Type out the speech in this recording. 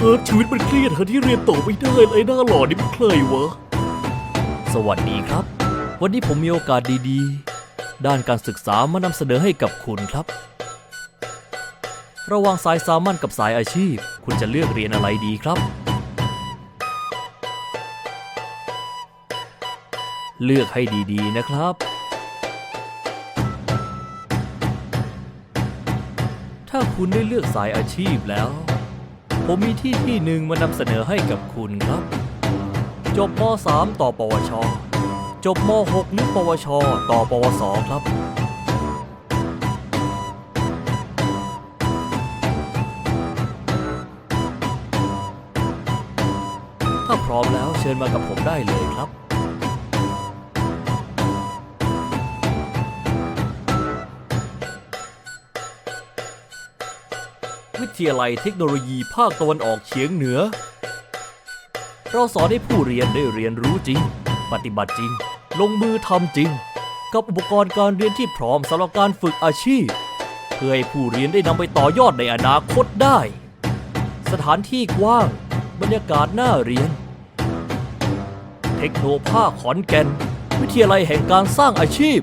เออชีวิตมันเครียดเหาที่เรียนต่อไม่ได้เลยหน้าหล่อนี่มันใครวะ สวัสดีครับ วันนี้ผมมีโอกาสดีๆ ด้านการศึกษามานำเสนอให้กับคุณครับ ระหว่างสายสามัญกับสายอาชีพ คุณจะเลือกเรียนอะไรดีครับ เลือกให้ดีๆนะครับ ถ้าคุณได้เลือกสายอาชีพแล้ว ผมมีที่ที่หนึ่งมานำเสนอให้กับคุณครับ จบม .3 ต่อ ปวช จบม .6 หรือปวช ต่อ ปวส ครับ ถ้าพร้อมแล้วเชิญมากับผมได้เลยครับ วิทยาลัยเทคโนโลยีภาคตะวันออกเฉียงเหนือ เราสอนให้ผู้เรียนได้เรียนรู้จริง ปฏิบัติจริง ลงมือทำจริง กับอุปกรณ์การเรียนที่พร้อมสำหรับการฝึกอาชีพ เพื่อให้ผู้เรียนได้นำไปต่อยอดในอนาคตได้ สถานที่กว้าง บรรยากาศน่าเรียน เทคโนภาคขอนแก่น วิทยาลัยแห่งการสร้างอาชีพ